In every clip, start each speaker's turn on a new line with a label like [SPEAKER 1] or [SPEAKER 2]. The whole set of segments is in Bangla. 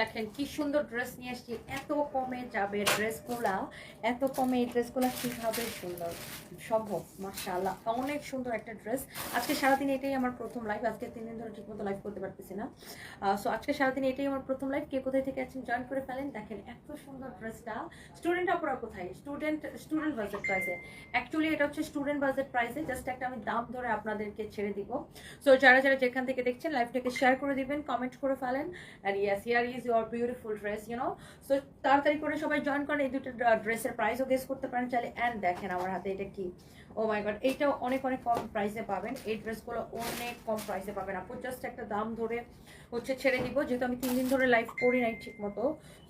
[SPEAKER 1] দেখেন কি সুন্দর ড্রেস নিয়ে এসেছি এত কমে যাবে ড্রেসগুলা এত কমে এই ড্রেসগুলা কীভাবে সুন্দর? সম্ভব, মাশাআল্লাহ, অনেক সুন্দর একটা ড্রেস আজকে সারাদিন এটাই আমার প্রথম লাইভ আজকে তিন দিন ধরে ঠিকমতো লাইভ করতে পারতেছি না। সো আজকে সারাদিন এটাই আমার প্রথম লাইভ কে কোথায় থেকে আছেন জয়েন করে ফেলেন? দেখেন এত সুন্দর ড্রেসটা স্টুডেন্ট আপনারা কোথায়? স্টুডেন্ট স্টুডেন্ট বাজেট প্রাইসে অ্যাকচুয়ালি এটা হচ্ছে স্টুডেন্ট বাজেট প্রাইসে জাস্ট একটা আমি দাম ধরে আপনাদেরকে ছেড়ে দিব। সো যারা যারা যেখান থেকে দেখছেন লাইভটাকে শেয়ার করে দিবেন কমেন্ট করে ফেলেন। আর yes here is your beautiful dress you know so তাড়াতাড়ি করে সবাই জয়েন করেন, এই দুটো ড্রেসের প্রাইসও গেস করতে পারেন, চাইলে অ্যান্ড দেখেন আমার হাতে এটা কি? ও মাই গড এইটাও অনেক অনেক কম প্রাইসে পাবেন। এই ড্রেসগুলো অনেক কম প্রাইসে পাবেন। আপু জাস্ট একটা দাম ধরে হচ্ছে ছেড়ে দিব, যেহেতু আমি তিন দিন ধরে লাইভ করি নাই ঠিক মতো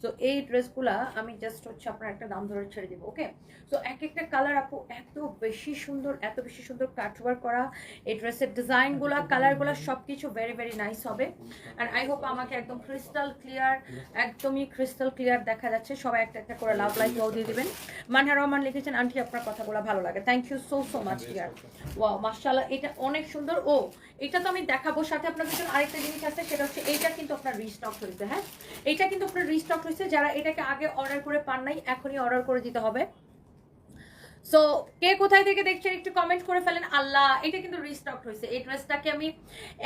[SPEAKER 1] সো এই ড্রেসগুলা আমি জাস্ট হচ্ছে আপনার একটা দাম ধরে ছেড়ে দিব ওকে সো এক একটা কালার আপু এত বেশি সুন্দর এত বেশি সুন্দর কাটওয়ার করা এই ড্রেসের ডিজাইনগুলা কালারগুলা সব কিছু ভেরি ভেরি নাইস হবে। অ্যান্ড আই হোপ আমাকে একদম ক্রিস্টাল ক্লিয়ার একদমই ক্রিস্টাল ক্লিয়ার দেখা যাচ্ছে। সবাই একটা একটা করে লাভ লাইক দিয়ে দিবেন। মানহা রহমান লিখেছেন আন্টি আপনার কথাগুলো ভালো লাগে। Thank you so so much clear wow মাশাআল্লাহ এটা অনেক সুন্দর। ও এটা তো আমি দেখাবো সাথে আপনাদের জন্য আরেকটা জিনিস আছে সেটা হচ্ছে এইটা কিন্তু আপনার রিস্টক হয়েছে হ্যাঁ? এটা কিন্তু আপনার রিস্টক হয়েছে যারা এটাকে আগে অর্ডার করে পান নাই এখনই অর্ডার করে দিতে হবে। সো কে কোথায় থেকে দেখছেন একটু কমেন্ট করে ফেলেন আল্লাহ এটা কিন্তু রিস্টক হয়েছে। এই ড্রেসটাকে আমি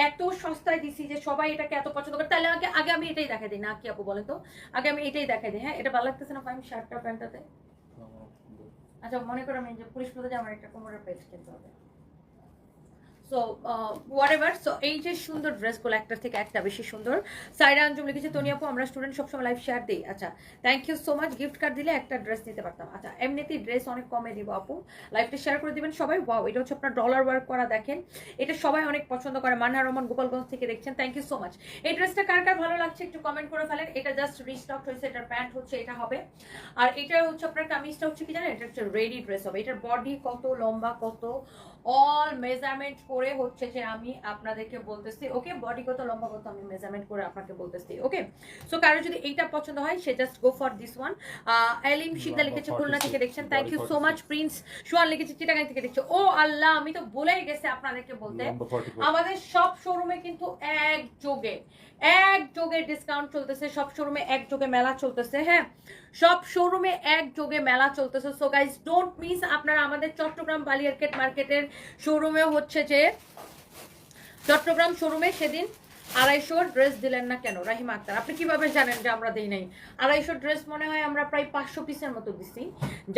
[SPEAKER 1] এত সস্তায় দিছি যে সবাই এটাকে এত পছন্দ করে তাহলে আগে আগে আমি এটাই দেখাই দিই। না কি আপু বলেন তো? আগে আমি এটাই দেখাই দিই হ্যাঁ? এটা ভালো লাগতেছে না ফাইম শার্টটা প্যান্টটাতে? আচ্ছা মনে করো আমি যে পুলিশ যে আমার একটা কোমরের পেজ কিনতে হবে। সো হোয়াট সো এই যে সুন্দর ড্রেসগুলো একটার থেকে একটা বেশি সুন্দর। সাইরা আঞ্জুম লিখেছে, তনি আপু, আমরা স্টুডেন্ট সবসময় লাইভ শেয়ার দিই। আচ্ছা thank you so much gift card দিলে একটা ড্রেস নিতে পারতাম। আচ্ছা এমনিতেই ড্রেস অনেক কমে দিব আপু। লাইভটা শেয়ার করে দিবেন সবাই। ওয়াও এটা হচ্ছে আপনার ডলার ওয়ার্ক করা, দেখেন। এটা সবাই অনেক পছন্দ করে। মান্না রহমান গোপালগঞ্জ থেকে দেখছেন। থ্যাংক ইউ সো মাচ এই ড্রেসটা কার কার ভালো লাগছে একটু কমেন্ট করে ফেলেন। এটা জাস্ট রিস্টক হয়েছে, এটার প্যান্ট হচ্ছে, এটা হবে। আর এটা হচ্ছে আপনার কামিজটা হচ্ছে কি জানেন? এটা হচ্ছে রেডি ড্রেস হবে। এটার বডি কত লম্বা, কত অল মেজারমেন্ট করে হচ্ছে যে আমি আপনাদেরকে বলতেছি ওকে বডি কত লম্বা কত আমি মেজারমেন্ট করে আপনাকে বলতেছি ওকে সো কারও যদি এইটা পছন্দ হয় সে just go for this one এলিম শিকদা লিখেছে খুলনা থেকে দেখছেন thank you so much prince swan লিখেছে চিটাগাং থেকে দেখছে ও আল্লাহ আমি তো বলেই গেছি আপনাদেরকে বলতে। আমাদের সব শোরুমে কিন্তু এক যোগে এক যোগে ডিসকাউন্ট চলতেছে, সব শোরুমে একযোগে মেলা চলতেছে হ্যাঁ? সব শোরুমে একযোগে মেলা চলতেছে। সো গাইজ ডোন্ট মিস আপনারা আমাদের চট্টগ্রাম বালিয়ারকেট মার্কেটের শোরুমে হচ্ছে যে, চট্টগ্রাম শোরুমে সেদিন আড়াইশো ড্রেস দিলেন না কেন? রাহিমা আক্তার, আপনি কীভাবে জানেন যে আমরা দিই নাই? আড়াইশো ড্রেস মনে হয় আমরা প্রায় পাঁচশো পিসের মতো দিছি।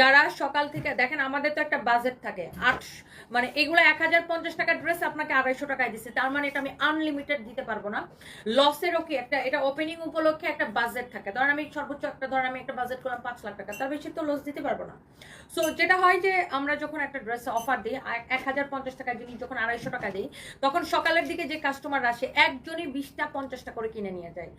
[SPEAKER 1] যারা সকাল থেকে, দেখেন আমাদের তো একটা বাজেট থাকে, আট মানে এগুলো এক হাজার পঞ্চাশ টাকা ড্রেস আপনাকে আড়াইশো টাকায় দিচ্ছে তার মানে এটা আমি আনলিমিটেড দিতে পারব না। লসেরও কি একটা, এটা ওপেনিং উপলক্ষে একটা বাজেট থাকে। ধরেন আমি সর্বোচ্চ একটা, ধরেন আমি একটা বাজেট করলাম পাঁচ লাখ টাকা, তার বেশি তো লস দিতে পারব না। সো যেটা হয় যে আমরা যখন একটা ড্রেস অফার দিই, এক হাজার পঞ্চাশ টাকার জিনিস যখন আড়াইশো টাকা দিই, তখন সকালের দিকে যে কাস্টমার আসে একজনই বিশটা পঞ্চাশটা করে কিনে নিয়ে যায়।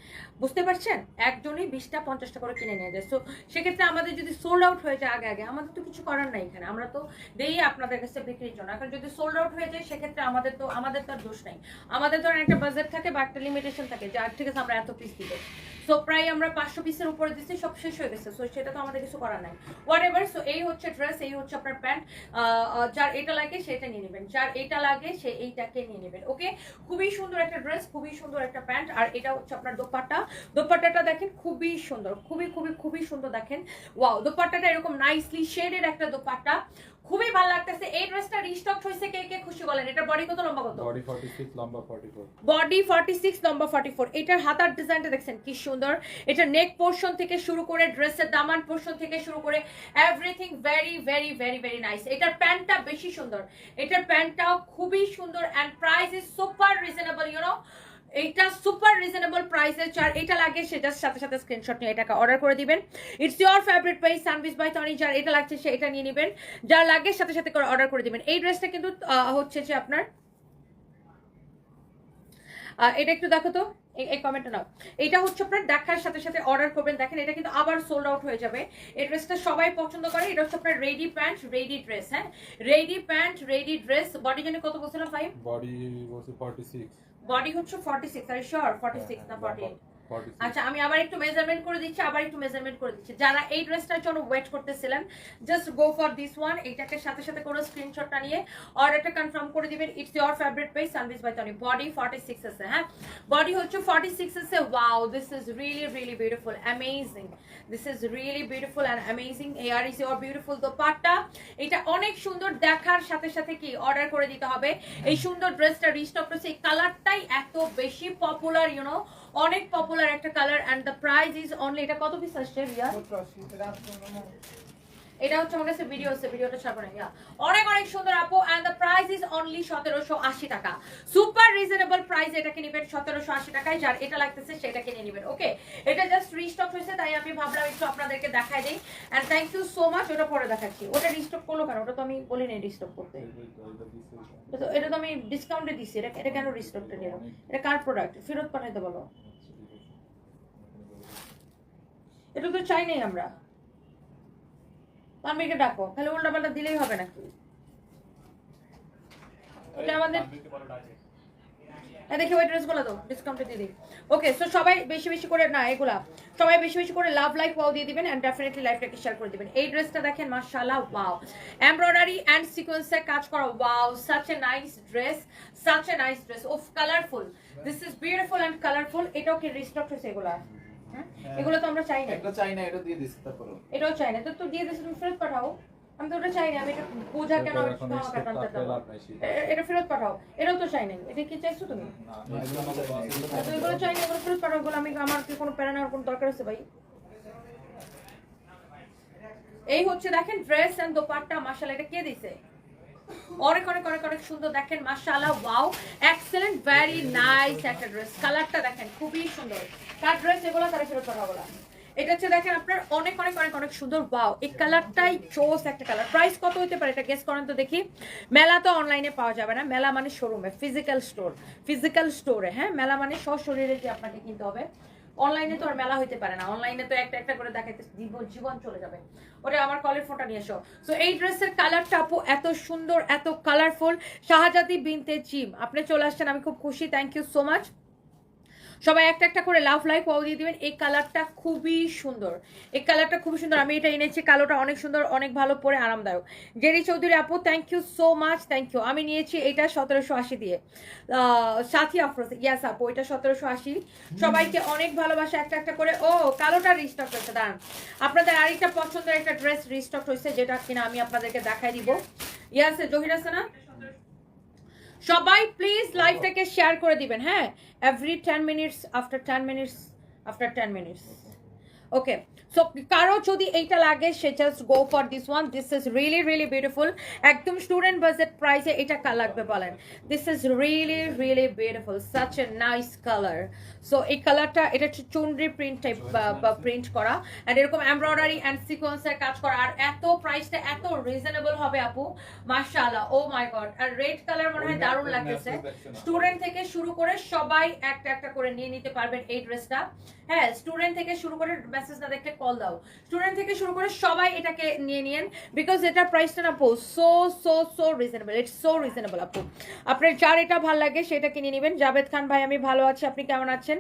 [SPEAKER 1] বুঝতে পারছেন? একজনই বিশটা পঞ্চাশটা করে কিনে নিয়ে যায়। সো সেক্ষেত্রে আমাদের যদি সোল্ড আউট হয়ে যায় আগে আগে, আমাদের তো কিছু করার নাই এখানে। আমরা তো দেই আপনাদের কাছে বিক্রির জন্য। এখন যদি সোল্ড আউট হয়ে যায়, সেক্ষেত্রে আমাদের তো আমাদের তো আর দোষ নাই। আমাদের তো একটা বাজেট থাকে বা একটা লিমিটেশন থাকে যে আর ঠিক আছে, আমরা এত পিস দিব। সো প্রায় আমরা পাঁচশো পিসের উপরে দিচ্ছি সব শেষ হয়ে গেছে। সো সেটা তো আমাদের কিছু করার নাই। হোয়াট এভার সো এই হচ্ছে ড্রেস এই হচ্ছে আপনার প্যান্ট যার এটা লাগে সেটা নিয়ে নেবেন। যার এটা লাগে সে এইটাকে নিয়ে নেবেন ওকে খুবই সুন্দর একটা ড্রেস খুবই সুন্দর একটা প্যান্ট আর এটা হচ্ছে আপনার দোপাট্টা। দোপাট্টাটা দেখেন খুবই সুন্দর, খুবই খুবই খুবই সুন্দর দেখেন। ওয়াও দোপাট্টাটা এরকম নাইসলি শেডের একটা দোপাট্টা। খুবই ভালো লাগতেছে। এই ড্রেসটা রিস্টক হয়েছে কে কে খুশি বলেন? এটা বডি কত লম্বা কত?
[SPEAKER 2] বডি 46 লম্বা 44
[SPEAKER 1] বডি 46 লম্বা 44 এটার হাতার ডিজাইনটা দেখছেন কি সুন্দর। এটা নেক পোর্শন থেকে শুরু করে ড্রেসের দামান পোর্শন থেকে শুরু করে everything very very very very nice এটার প্যান্টটা বেশি সুন্দর। এটার প্যান্টটাও খুবই সুন্দর and price is super reasonable you know এইটা সুপার রিজনেবল প্রাইসের চার, এটা লাগে, সেটার সাথে সাথে স্ক্রিনশট নিয়ে এটাকে অর্ডার করে দিবেন। ইটস ইয়োর ফেভারিট প্রাইস সানভিস বাই টনি যার এটা লাগছে, সে এটা নিয়ে নেবেন। যার লাগে, সাথে সাথে করে অর্ডার করে দিবেন। এই ড্রেসটা কিন্তু হচ্ছে যে আপনার এটা একটু দেখো তো, এই- কমেন্টটা নাও। এটা হচ্ছে আপনার দেখার সাথে সাথে অর্ডার করবেন। দেখেন, এটা কিন্তু আবার সোল্ড আউট হয়ে যাবে। এই ড্রেসটা সবাই পছন্দ করে। এটা হচ্ছে আপনার রেডি প্যান্ট রেডি ড্রেস হ্যাঁ? Ready pant ready dress body জন্য কত বলছিলাম, ভাই?
[SPEAKER 2] বডি বলছে 46
[SPEAKER 1] বডি হচ্ছে 46 আর শিওর 46 না 48
[SPEAKER 2] 46
[SPEAKER 1] আচ্ছা আমি আবার একটু মেজারমেন্ট করে দিচ্ছি, আবার একটু মেজারমেন্ট করে দিচ্ছি। যারা এই ড্রেসটার জন্য ওয়েট করতেছিলেন just go for this one এইটাকে সাথে সাথে করে স্ক্রিনশটটা নিয়ে অর্ডারটা কনফার্ম করে দিবেন। ইটস ইয়োর ফেভারিট পেজ সানভিস বাই টনি বডি 46 আছে হ্যাঁ? বডি হচ্ছে 46 আছে wow this is really really beautiful amazing this is really beautiful and amazing here is your beautiful dupatta. এটা অনেক সুন্দর দেখার সাথে সাথে কি অর্ডার করে দিতে হবে। এই সুন্দর ড্রেসটা রিস্টক করেছে, এই কালারটাই এত বেশি পপুলার ইউ নো অনেক পপুলার একটা colour and the price is only এটা কত পিস আসছে রিয়া এটা হচ্ছে আমার কাছে ভিডিও আছে ভিডিওটা ছাড়বো না অনেক অনেক সুন্দর আপু and the price is only সতেরোশো আশি টাকা। সুপার রিজনেবল প্রাইস এটাকে নেবেন সতেরোশো আশি টাকায়, যার এটা লাগতেছে সেটা কিনে নেবেন ওকে এটা জাস্ট রিস্টক হয়েছে, তাই আমি ভাবলাম একটু আপনাদেরকে দেখাই দিই। And thank you so much ওটা পরে দেখাচ্ছি। ওটা রিস্টক করল কেন? ওটা তো আমি বলি নাই রিস্টক করতে। এটা তো- আমি ডিসকাউন্টে দিচ্ছি এটা এটা কেন রিস্টকটা নিলাম? এটা কার প্রোডাক্ট ফেরত পাঠাইতে বলো। এটা তো চাই নাই আমরা। তানভীরকে ডাকো খালি উল্টা পাল্টা দিলেই হবে নাকি এটা আমাদের দেখি ওই ড্রেসগুলো তো ডিসকাউন্টে দিয়ে দিই। ওকে সো সবাই বেশি বেশি করে না এগুলা। সবাই বেশি বেশি করে লাভ ওয়াও দিয়ে দিবেন ডেফিনেটলি লাইফটাকে শেয়ার করে দিবেন। এই ড্রেসটা দেখেন ওয়াও এমব্রয়ডারি এন্ড সিকোয়েন্সে কাজ করা wow such a nice dress such a nice dress of colourful this is beautiful and colourful এটাও কি রিস্টক হয়েছে এগুলা? এগুলো তো আমরা চাই না
[SPEAKER 3] একটা চাই না এটা দিয়ে দিচ্ছি তারপরে
[SPEAKER 1] এটাও চাই না তো তো দিয়ে দিস তুমি ফেরত পাঠাও। আমি তো ওটা চাই না আমি এটা বোঝা কেন আমি এটা ফেরত পাঠাও। এটাও তো চাই নাই। এটা কি চাইছো তুমি? আর তো এগুলো চাই না এগুলো ফেরত পাঠাও এগুলো আমি আমার কি কোনো প্যারা নেওয়ার কোনো দরকার আছে ভাই? এই হচ্ছে দেখেন ড্রেস এন্ড দোপাট্টা মাশাআল্লাহ এটা কে দিছে? অনেক অনেক অনেক অনেক সুন্দর দেখেন, মাশাআল্লাহ, ওয়াও এক্সেলেন্ট ভেরি নাইস একটা ড্রেস কালারটা দেখেন, খুবই সুন্দর। কার ড্রেস এগুলো তারা ফেরত পাঠাবো এটা হচ্ছে দেখেন আপনার অনেক অনেক অনেক অনেক সুন্দর, ওয়াও। এই কালারটাই চোস একটা কালার প্রাইস কত হতে পারে এটা গেস করেন তো দেখি। মেলা তো অনলাইনে পাওয়া যাবে না। মেলা মানে শোরুমে ফিজিক্যাল স্টোর ফিজিক্যাল স্টোরে হ্যাঁ? মেলা মানে সশরীরে যে আপনাকে কিনতে হবে। অনলাইনে তো আর মেলা হইতে পারে না। অনলাইনে তো একটা একটা করে দেখাইতে জীবন চলে যাবে। ওটা আমার কলের ফোনটা নিয়ে এসো। সো এই ড্রেসের কালারটা আপু এত সুন্দর, এত কালারফুল শাহজাদি বিনতে জিম। আপনি চলে আসছেন, আমি খুব খুশি। থ্যাংক ইউ সো মাচ সবাই একটা একটা করে লাভ লাইক ওয়াও দিয়ে দিবেন। এই কালারটা খুবই সুন্দর। এই কালারটা খুবই সুন্দর। আমি এটা এনেছি, কালোটা অনেক সুন্দর, অনেক ভালো, পরে আরামদায়ক। জেরি চৌধুরী আপু thank you so much thank you আমি নিয়েছি এটা সতেরোশো আশি দিয়ে। সাথী আফরোজ ইয়াস আপু, এটা সতেরোশো আশি। সবাইকে অনেক ভালোবাসা, একটা একটা করে। ও, কালোটা রিস্টক হয়েছে, দাঁড়ান। আপনাদের আরেকটা পছন্দের একটা ড্রেস রিস্টক হয়েছে, যেটা কিনা আমি আপনাদেরকে দেখাই দিব। ইয়াসে জহির আছে সবাই প্লিজ লাইভটাকে শেয়ার করে দিবেন হ্যাঁ? Every ten minutes after ten minutes after ten minutes okay so কারও যদি এইটা লাগে সে just go for this one this is really really beautiful একদম স্টুডেন্ট বাজেট প্রাইসে এটা কার লাগবে বলেন। This is really really beautiful such a nice colour so এই কালারটা এটা হচ্ছে চুনরি প্রিন্ট টাইপ বা প্রিন্ট করা। অ্যান্ড এরকম এমব্রয়ডারি অ্যান্ড সিকোয়েন্সের কাজ করা। আর এত প্রাইসটা এত রিজনেবল হবে আপু। মাশাআল্লাহ। ও মাই গড আর রেড কালার মনে হয় দারুণ লাগতেছে। স্টুডেন্ট থেকে শুরু করে সবাই একটা একটা করে নিয়ে নিতে পারবেন এই ড্রেসটা হ্যাঁ স্টুডেন্ট থেকে শুরু করে মেসেজ না দেখলে কল দাও। স্টুডেন্ট থেকে শুরু করে সবাই এটাকে নিয়ে নিন বিকজ এটা প্রাইসটা না আপু so so so reasonable it's so reasonable আপু। আপনার যার এটা ভালো লাগে সেটা কিনে নেবেন। জাভেদ খান ভাই আমি ভালো আছি আপনি কেমন আছেন?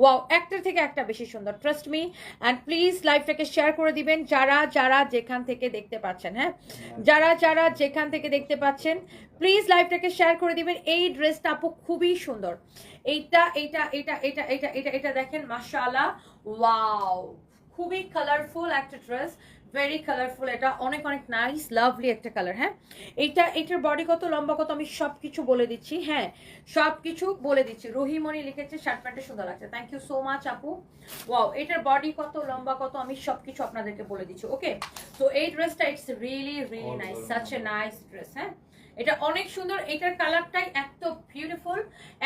[SPEAKER 1] ওয়াও একটার থেকে একটা বেশি সুন্দর ট্রাস্ট মি অ্যান্ড প্লিজ লাইভটাকে শেয়ার করে দিবেন যারা যারা যেখান থেকে দেখতে পাচ্ছেন হ্যাঁ? যারা যারা যেখান থেকে দেখতে পাচ্ছেন প্লিজ লাইভটাকে শেয়ার করে দিবেন। এই ড্রেসটা আপু খুবই সুন্দর। এইটা এইটা এটা এটা এটা এটা এটা দেখেন মাশাআল্লাহ ওয়াও খুবই কালারফুল একটা ড্রেস ভেরি কালারফুল এটা অনেক অনেক নাইস লাভলি একটা কালার হ্যাঁ? এটা এটার বডি কত লম্বা কত আমি সব কিছু বলে দিচ্ছি হ্যাঁ? সব কিছু বলে দিচ্ছি। রহিমণি লিখেছে শার্ট প্যান্টে সুন্দর লাগছে। থ্যাংক ইউ সো মাচ আপু। ওয়াও এটার বডি কত লম্বা কত আমি সব কিছু আপনাদেরকে বলে দিচ্ছি ওকে তো এই ড্রেসটা it's really really nice such a nice dress হ্যাঁ? এটা অনেক সুন্দর এটার কালারটাই এত বিউটিফুল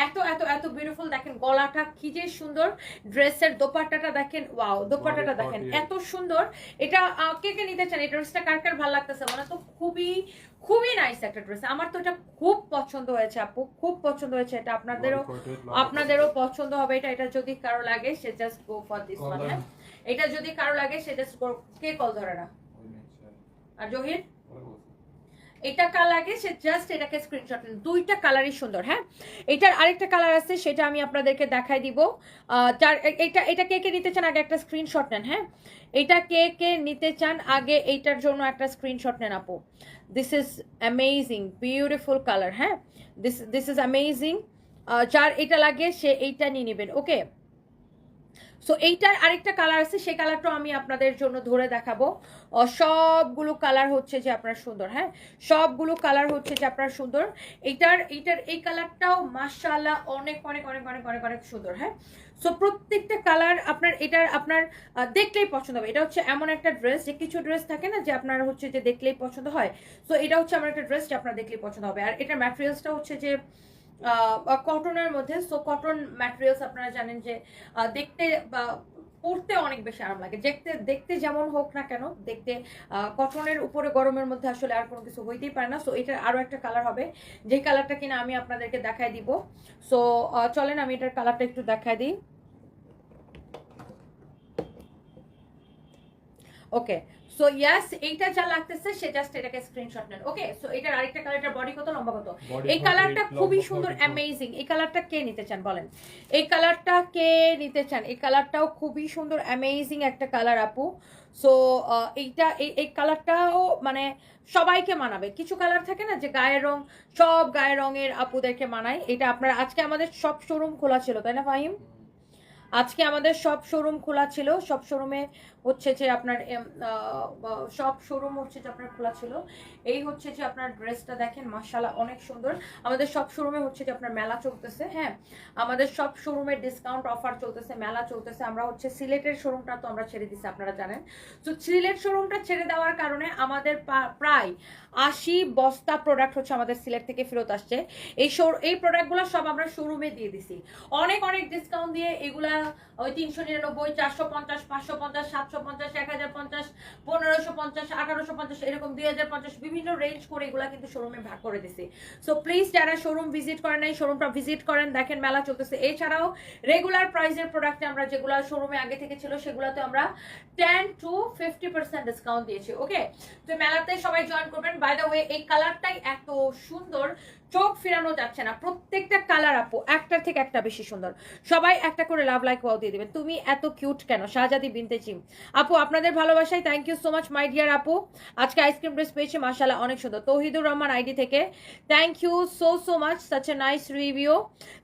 [SPEAKER 1] এত এত এত বিউটিফুল দেখেন গলাটা কি যে সুন্দর ড্রেসের দোপাট্টাটা দেখেন ওয়াও দোপাট্টাটা দেখেন এত সুন্দর। এটা কে কে নিতে চান? এই ড্রেসটা কার কার ভালো লাগতেছে? মানে তো খুবই খুবই নাইস একটা ড্রেস আমার তো এটা খুব পছন্দ হয়েছে আপু। খুব পছন্দ হয়েছে। এটা আপনাদেরও আপনাদেরও পছন্দ হবে। এটা এটা যদি কারও লাগে সে just go for this one এটা যদি কারও লাগে সে জাস্ট কে কল ধরে না? আর জহির? এটা কার লাগে? সে জাস্ট এটাকে স্ক্রিনশট দুইটা কালারই সুন্দর হ্যাঁ? এটার আরেকটা কালার আছে, সেটা আমি আপনাদেরকে দেখাই দিব। যার এটা এটা কে কে নিতে চান আগে একটা স্ক্রিনশট নেন হ্যাঁ? এটা কে কে নিতে চান আগে এইটার জন্য একটা স্ক্রিনশট নেন আপু। This is amazing beautiful colour হ্যাঁ? দিস দিস ইজ অ্যামেজিং যার এটা লাগে, সে এইটা নিয়ে নেবেন ওকে সো এইটার আরেকটা কালার আছে, সেই কালারটাও আমি আপনাদের জন্য ধরে দেখাবো। সবগুলো কালার হচ্ছে যে আপনার সুন্দর হ্যাঁ? সবগুলো কালার হচ্ছে যে আপনার সুন্দর। এইটার এইটার, এই কালারটাও মাশাআল্লাহ অনেক অনেক অনেক অনেক অনেক অনেক সুন্দর হ্যাঁ? সো প্রত্যেকটা কালার আপনার, এটার আপনার দেখলেই পছন্দ হবে। এটা হচ্ছে এমন একটা ড্রেস যে কিছু ড্রেস থাকে না যে আপনার হচ্ছে যে দেখলেই পছন্দ হয়। সো এটা হচ্ছে আমার একটা ড্রেস যে আপনার দেখলেই পছন্দ হবে। আর এটার ম্যাটেরিয়ালসটা হচ্ছে যে কটনের মধ্যে। সো কটন ম্যাটেরিয়ালস আপনারা জানেন যে দেখতে বা পরতে অনেক বেশি আরাম লাগে। দেখতে দেখতে যেমন হোক না কেন, দেখতে কটনের উপরে গরমের মধ্যে আসলে আর কোনো কিছু হইতেই পারে না। সো এটার আরও একটা কালার হবে। যে কালারটা কিনা আমি আপনাদেরকে দেখায় দিব। সো চলেন আমি এটার কালারটা একটু দেখাই দিই। ওকে সো ইয়াস এইটা যা লাগতেছে সে জাস্ট এটাকে স্ক্রিনশট নেন। ওকে সো এটার আরেকটা কালার এটার বডি কত? লম্বা কত? এই কালারটা খুবই সুন্দর অ্যামেজিং এই কালারটা কে নিতে চান বলেন? এই কালারটা কে নিতে চান? এই কালারটাও খুবই সুন্দর অ্যামেজিং একটা কালার আপু। সো এইটা এই এই কালারটাও মানে সবাইকে মানাবে। কিছু কালার থাকে না যে গায়ের রং সব গায়ের রঙের আপুদেরকে মানায়। এটা আপনারা আজকে আমাদের সব শোরুম খোলা ছিল তাই না ফাহিম? আজকে আমাদের সব শোরুম খোলা ছিল। সব শোরুমে হচ্ছে যে আপনার সব শোরুম হচ্ছে যে আপনার খোলা ছিল। এই হচ্ছে যে আপনার ড্রেসটা দেখেন, মাশাআল্লাহ অনেক সুন্দর। আমাদের সব শোরুমে হচ্ছে যে আপনার মেলা চলতেছে হ্যাঁ? আমাদের সব শোরুমে ডিসকাউন্ট অফার চলতেছে, মেলা চলতেছে। আমরা হচ্ছে সিলেটের শোরুমটা তো আমরা ছেড়ে দিছি, আপনারা জানেন। তো সিলেট শোরুমটা ছেড়ে দেওয়ার কারণে আমাদের প্রায় আশি বস্তা প্রোডাক্ট হচ্ছে আমাদের সিলেট থেকে ফেরত আসছে। এই এই প্রোডাক্টগুলো সব আমরা শোরুমে দিয়ে দিছি। অনেক অনেক ডিসকাউন্ট দিয়ে এগুলা ওই তিনশো নিরানব্বই, চারশো পঞ্চাশ, পাঁচশো পঞ্চাশ, সাতশো পঞ্চাশ, এক হাজার পঞ্চাশ, পনেরোশো পঞ্চাশ, আঠারোশো পঞ্চাশ, এরকম দুই হাজার পঞ্চাশ বিভিন্ন রেঞ্জ করে এগুলা কিন্তু শোরুমে ভাগ করে দিছি। সো প্লিজ যারা শোরুম ভিজিট করেন নাই শোরুমটা ভিজিট করেন। দেখেন মেলা চলতেছে। এছাড়াও রেগুলার প্রাইসের প্রোডাক্টে আমরা যেগুলো শোরুমে আগে থেকে ছিল, সেগুলোতে আমরা ten to fifty percent discount দিয়েছি ওকে তো মেলাতে সবাই জয়েন করবেন। বাই দ্য ওয়ে এই কালারটাই এত সুন্দর চোখ ফিরানো যাচ্ছে না। প্রত্যেকটা কালার আপু, একটার থেকে একটা বেশি সুন্দর। সবাই একটা করে লাভ লাইক ওয়াও দিয়ে দেবেন। তুমি এত কিউট কেন? শাহজাদি বিনতে চিম আপু, আপনাদের ভালোবাসায় thank you so much my dear আপু। আজকে আইসক্রিম ড্রেস পেয়েছি মাশাল্লাহ অনেক সুন্দর। তৌহিদুর রহমান আইডি থেকে। Thank you so so much such a nice review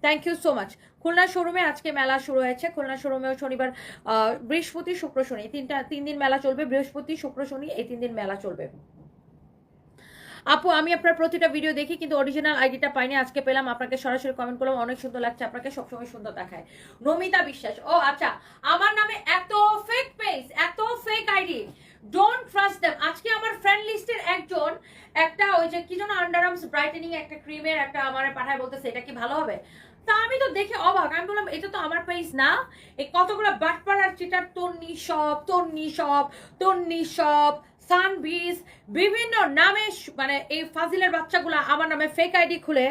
[SPEAKER 1] thank you so much Khulna শোরুমে আজকে মেলা শুরু হয়েছে। খুলনা শোরুমেও শনিবার বৃহস্পতি, শুক্র, শনি। তিনটা, তিন দিন মেলা চলবে। বৃহস্পতি, শুক্র, শনি, এই তিন দিন মেলা চলবে। আপু, আমি আপনার প্রতিটা ভিডিও দেখি, কিন্তু অরিজিনাল আইডিটা পাইনি, আজকে পেলাম, আপনাকে সরাসরি কমেন্ট করলাম, অনেক সুন্দর লাগছে আপনাকে, সবসময় সুন্দর দেখায়। নমিতা বিশ্বাস, ও আচ্ছা আমার নামে এত ফেক পেজ এত fake ID don't trust them আজকে আমার ফ্রেন্ড লিস্টের একজন, একটা ওই যে, কি যেন আন্ডারআর্মস ব্রাইটেনিং একটা ক্রিমের একটা আমার পাঠায় বলতেছে, এটা কি ভালো হবে? তা আমি তো দেখে অবাক, আমি বললাম, এটা তো আমার পেজ না। এই কতগুলো বাটপার আর চিটার তন্নি সব তন্নি সব তন্নি সব সানবিস বিভিন্ন নামে মানে এই ফাজিলের বাচ্চাগুলো আমার নামে ফেক আইডি খুলে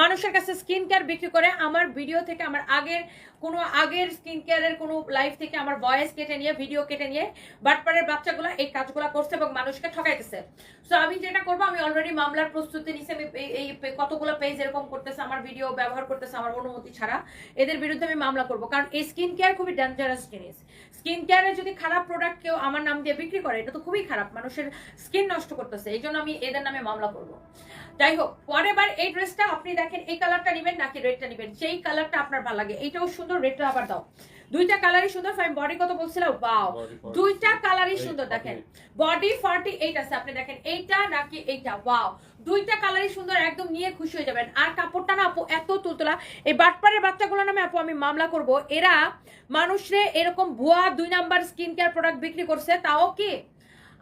[SPEAKER 1] মানুষের কাছে স্কিন কেয়ার বিক্রি করে। আমার ভিডিও থেকে আমার আগের কোনো আগের স্কিন কেয়ারের কোনো লাইফ থেকে আমার ভয়েস কেটে নিয়ে ভিডিও কেটে নিয়ে বাটপারের বাচ্চাগুলো এই কাজগুলো করছে এবং মানুষকে ঠকাইতেছে। সো আমি যেটা করব, আমি অলরেডি মামলার প্রস্তুতি নিছি, আমি এই- কতগুলো পেজ এরকম করতেছে, আমার ভিডিও ব্যবহার করতেছে, আমার অনুমতি ছাড়া, এদের বিরুদ্ধে আমি মামলা করব। কারণ এই স্কিন কেয়ার খুবই ডেঞ্জারাস জিনিস। স্কিন কেয়ারে যদি খারাপ প্রোডাক্ট কেউ আমার নাম দিয়ে বিক্রি করে, এটা তো খুবই খারাপ, মানুষের স্কিন নষ্ট করতেছে, এই জন্য আমি এদের নামে মামলা করব। যাই হোক, পরের এই ড্রেসটা আপনি দেখেন, এই কালারটা নেবেন নাকি রেডটা নেবেন? যেই কালারটা আপনার ভালো লাগে এইটাও সুন্দর রেডটা আবার দাও। দুইটা কালারই সুন্দর ফাইন বডি কত বলছিলাম? বাও দুইটা কালারই সুন্দর দেখেন। বডি ফর্টি এইট আছে আপনি দেখেন এইটা নাকি এইটা ওয়াও দুইটা কালারই সুন্দর একদম নিয়ে খুশি হয়ে যাবেন। আর কাপড়টা না আপু এত তুলতলা। এই বাটপাড়ের বাচ্চাগুলো নামে আপু আমি মামলা করব। এরা মানুষরে এরকম ভুয়া দুই নাম্বার স্কিন কেয়ার প্রোডাক্ট বিক্রি করছে তাও কি?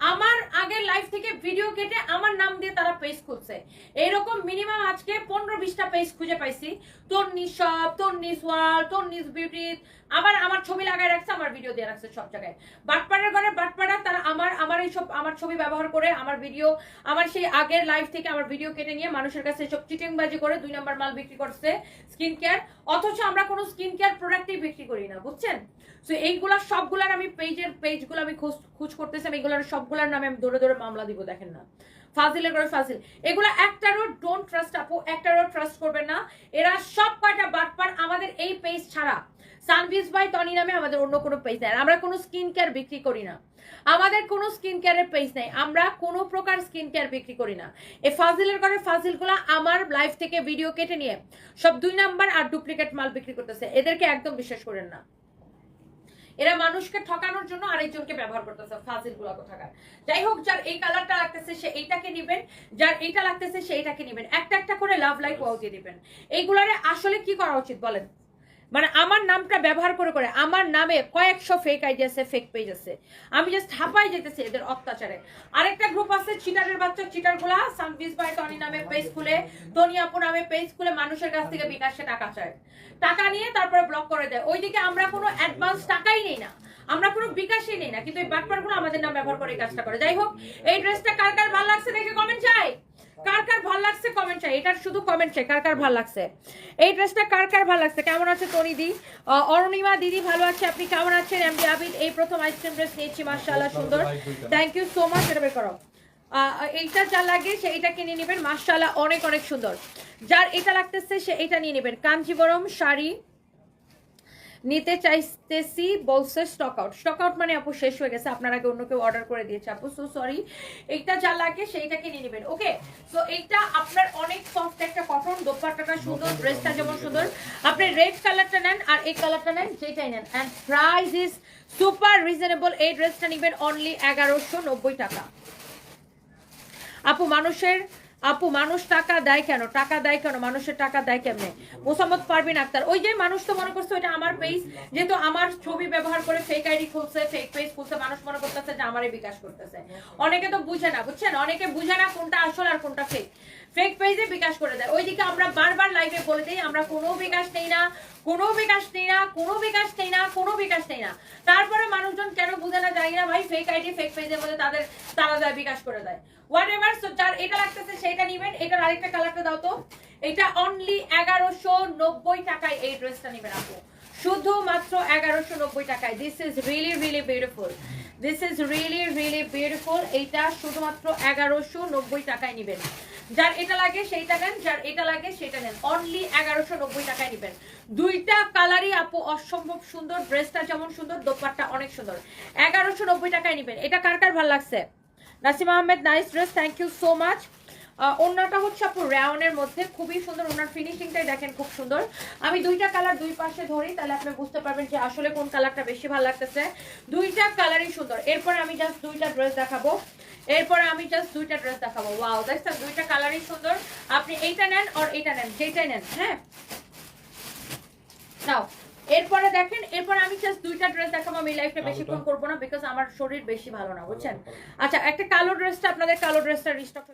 [SPEAKER 1] আমার আগের লাইফ থেকে ভিডিও কেটে আমার নাম দিয়ে তারা পেজ খুলছে। এরকম মিনিমাম আজকে পনেরো বিশটা পেজ খুঁজে পাইছি। তোর নিশপ তোর নিসওয়াল তোর নিস বিউটি আবার আমার ছবি লাগায় রাখছে, আমার ভিডিও দিয়ে রাখছে সব জায়গায়। বাটপাড়ার ঘরে বাটপাড়া, তারা আমার আমার এইসব, আমার ছবি ব্যবহার করে, আমার ভিডিও আমার সেই আগের লাইফ থেকে আমার ভিডিও কেটে নিয়ে মানুষের কাছে সব চিটিংবাজি করে দুই নাম্বার মাল বিক্রি করছে স্কিন কেয়ার অথচ আমরা কোনো স্কিন কেয়ার প্রোডাক্টই বিক্রি করি না, বুঝছেন? তো এইগুলা সবগুলার আমি পেজের পেজগুলো আমি খোঁজ, খুঁজ করতেছি, আমি এগুলার সবগুলার নামে আমি ধরে ধরে মামলা দিব, দেখেন না। ফাজিলের করে ফাজিল। এগুলো একটারও ডোন্ট ট্রাস্ট আপু, একটারও ট্রাস্ট করবেন না। এরা সব কয়টা বাটপার আমাদের এই পেজ ছাড়া। সানভিস বাই টনি নামে আমাদের অন্য কোনো পেজ নেই। আমরা কোনো স্কিন কেয়ার বিক্রি করি না। আমাদের কোনো স্কিন কেয়ারের পেজ নেই। আমরা কোনো প্রকার স্কিন কেয়ার বিক্রি করি না। এই ফাজিলের ঘরে ফাজিলগুলো আমার লাইফ থেকে ভিডিও কেটে নিয়ে সব দুই নাম্বার আর ডুপ্লিকেট মাল বিক্রি করতেছে। এদেরকে একদম বিশ্বাস করেন না। এরা মানুষকে ঠকানোর জন্য আরেকজনকে ব্যবহার করতেছে ফাজিলগুলা কোথাকার। যাই হোক যার এই কালারটা লাগতেছে সে এইটাকে নিবেন যার এইটা লাগতেছে সে এইটাকে নিবেন। একটা একটা করে লাভ লাইফ ওয়াও দিয়ে দিবেন। এইগুলারে আসলে কি করা উচিত বলেন? মানে আমার নামটা ব্যবহার করে করে আমার নামে কয়েকশো ফেক আইডি আছে ফেক পেজ আছে। আমি জাস্ট হাঁপাই যেতেছি এদের অত্যাচারে। আরেকটা গ্রুপ আছে চিটারের বাচ্চা চিটারগুলা সানভিস বাই টনি নামে পেজ খুলে তনিয়াপু নামে পেজ খুলে মানুষের কাছ থেকে বিকাশে টাকা চায়। টাকা নিয়ে তারপরে ব্লক করে দেয়। ওইদিকে আমরা কোনো অ্যাডভান্স টাকাই নেই না। আমরা কোনো বিকাশই নেই না। কিন্তু এই বাটপারগুলো আমাদের নাম ব্যবহার করে এই কাজটা করে। যাই হোক, এই ড্রেসটা কার কার ভালো লাগছে দেখে কমেন্ট চাই? কার কার ভালো লাগছে কমেন্ট চাই? এটার শুধু কমেন্ট চাই কার কার ভালো লাগছে? এই ড্রেসটা কার কার ভালো লাগছে? কেমন আছে তনি দি? আহ, অরুণিমা দিদি ভালো আছে? আপনি কেমন আছেন? এমডি আবিদ এই প্রথম আইসক্রিম ড্রেস নিয়েছি মার্শাল্লাহ সুন্দর। থ্যাংক ইউ সো মাচ এটা বের করো। আহ, এইটা যা লাগে সে এটা কিনে নেবেন মার্শাল্লাহ অনেক অনেক সুন্দর। যার এটা লাগতেছে সে এটা নিয়ে নেবেন। কাঞ্জিবরম শাড়ি নিতে চাইতেছি, বলছে স্টক আউট স্টক আউট মানে আপু শেষ হয়ে গেছে, আপনার আগে অন্য কেউ অর্ডার করে দিয়েছে। আপু সো সরি এইটা যা লাগে সেইটাকে নিয়ে নেবেন ওকে সো এইটা আপনার অনেক সফট একটা কটন দোপাট্টাটা সুন্দর ড্রেসটা যেমন সুন্দর। আপনি রেড কালারটা নেন আর এই কালারটা নেন, যেটাই নেন। And price is super reasonable এই ড্রেসটা নেবেন অনলি এগারোশো টাকা। আপু, মানুষের আপু, মানুষ টাকা দেয় কেন? টাকা দেয় কেন? মানুষের টাকা দেয় কেমনে? মোসাম্মদ পারবিন আক্তার, ওই যে মানুষ তো মনে করছে ওইটা আমার পেজ যেহেতু আমার ছবি ব্যবহার করে ফেক আইডি খুলছে ফেক পেজ খুলছে, মানুষ মনে করতেছে যে আমারই বিকাশ করতেছে। অনেকে তো বুঝে না, বুঝছেন? অনেকে বুঝে না কোনটা আসল আর কোনটা ফেক ফেক পেজে বিকাশ করে দেয়। ওইদিকে আমরা বারবার লাইভে বলে দিই, আমরা কোনো বিকাশ নেই না, কোনো বিকাশ নেই না, কোনো বিকাশ নেই না, কোনো বিকাশ নেই না। তারপরে মানুষজন কেন বুঝে না, জানি না ভাই ফেক আইডি ফেক পেজের মধ্যে তাদের, তারা দেয় বিকাশ করে দেয়। হোয়াট এভার সো যার এটা লাগতেছে সেটা নিবেন, এটার আরেকটা কালারটা দাও তো। এটা অনলি এগারোশো নব্বই টাকায় এই ড্রেসটা নিবেন আপু। শুধুমাত্র এগারোশো নব্বই টাকায়। This is really really beautiful this is really really beautiful এইটা শুধুমাত্র এগারোশো নব্বই টাকায় নেবেন। যার এটা লাগে, সেইটা নেন, যার এটা লাগে সেটা নেন। অনলি এগারোশো নব্বই টাকায় নেবেন। দুইটা কালারই আপু অসম্ভব সুন্দর, ড্রেসটা যেমন সুন্দর দোপারটা অনেক সুন্দর। এগারোশো নব্বই টাকায় নেবেন। এটা কার কার ভালো লাগছে? Nasim Ahmed, nice dress thank you so much ওনাটা হচ্ছে আপু রাউনের মধ্যে। খুবই সুন্দর ওনার ফিনিশিংটাই দেখেন খুব সুন্দর। আমি দুইটা কালার দুই পাশে ধরি তাহলে আপনি বুঝতে পারবেন যে আসলে কোন কালারটা বেশি ভালো লাগতেছে। দুইটা কালারই সুন্দর। এরপর আমি জাস্ট দুইটা ড্রেস দেখাবো। এরপর আমি জাস্ট দুইটা ড্রেস দেখাবো। ওয়াও দেখছেন দুইটা কালারই সুন্দর। আপনি এইটা নেন আর এইটা নেন যেটাই নেন হ্যাঁ? নাও। এরপরে দেখেন এরপর আমি জাস্ট দুইটা ড্রেস দেখাবো। আমি লাইফটা বেশিক্ষণ করব না বিকজ আমার শরীর বেশি ভালো না বুঝছেন? আচ্ছা একটা কালো ড্রেসটা আপনাদের কালো ড্রেসটা রিস্টক